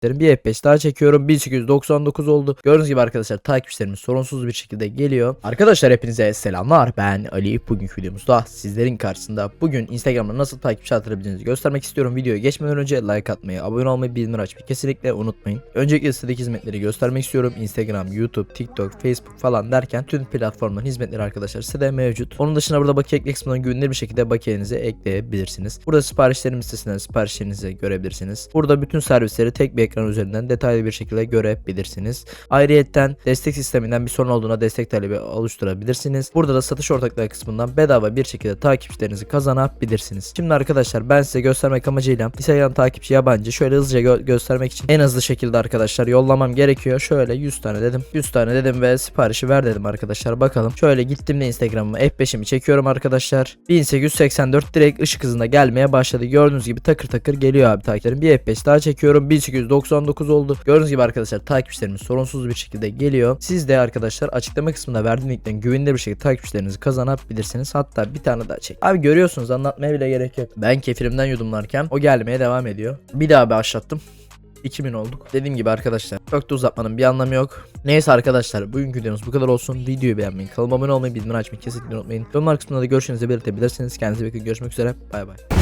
takipçilerim. Bir F5 daha çekiyorum. 1899 oldu. Gördüğünüz gibi arkadaşlar takipçilerimiz sorunsuz bir şekilde geliyor. Arkadaşlar hepinize selamlar. Ben Ali. Bugünkü videomuzda sizlerin karşısında bugün Instagram'da nasıl takipçi artırabileceğinizi göstermek istiyorum. Videoya geçmeden önce like atmayı, abone olmayı, bildirimleri açmayı kesinlikle unutmayın. Öncelikle sitedeki hizmetleri göstermek istiyorum. Instagram, YouTube, TikTok, Facebook falan derken tüm platformların hizmetleri arkadaşlar sitede mevcut. Onun dışında burada bakiye ekle kısmından güvenilir bir şekilde bakiyenizi ekleyebilirsiniz. Burada siparişlerim sitesinden siparişlerinizi görebilirsiniz. Burada bütün servisleri tek bir ekran üzerinden detaylı bir şekilde görebilirsiniz. Ayrıyetten destek sisteminden bir sorun olduğuna destek talebi oluşturabilirsiniz. Burada da satış ortaklığı kısmından bedava bir şekilde takipçilerinizi kazanabilirsiniz. Şimdi arkadaşlar ben size göstermek amacıyla Instagram takipçi yabancı şöyle hızlıca gö- göstermek için en hızlı şekilde arkadaşlar yollamam gerekiyor. Şöyle 100 tane dedim. 100 tane dedim ve siparişi ver dedim arkadaşlar. Bakalım. Şöyle gittim de Instagram'ıma F5'imi çekiyorum arkadaşlar. 1884 direkt ışık hızında gelmeye başladı. Gördüğünüz gibi takır takır geliyor abi takipçilerim. Bir F5 daha çekiyorum. 1899 oldu. Gördüğünüz gibi arkadaşlar takipçilerimiz sorunsuz bir şekilde geliyor. Siz de arkadaşlar açıklama kısmında verdiğim linkten güvenilir bir şekilde takipçilerinizi kazanabilirsiniz. Hatta bir tane daha çek. Abi görüyorsunuz anlatmaya bile gerek yok. Ben kefirimden yudumlarken o gelmeye devam ediyor. Bir daha bir başlattım. 2000 olduk. Dediğim gibi arkadaşlar çok da uzatmanın bir anlamı yok. Neyse arkadaşlar bugünkü videomuz bu kadar olsun. Videoyu beğenmeyi, kanalıma abone olmayı, bildirim açmayı kesinlikle unutmayın. Yorumlar kısmında da görüşlerinizi belirtebilirsiniz. Kendinize iyi bakın. Görüşmek üzere. Bay bay.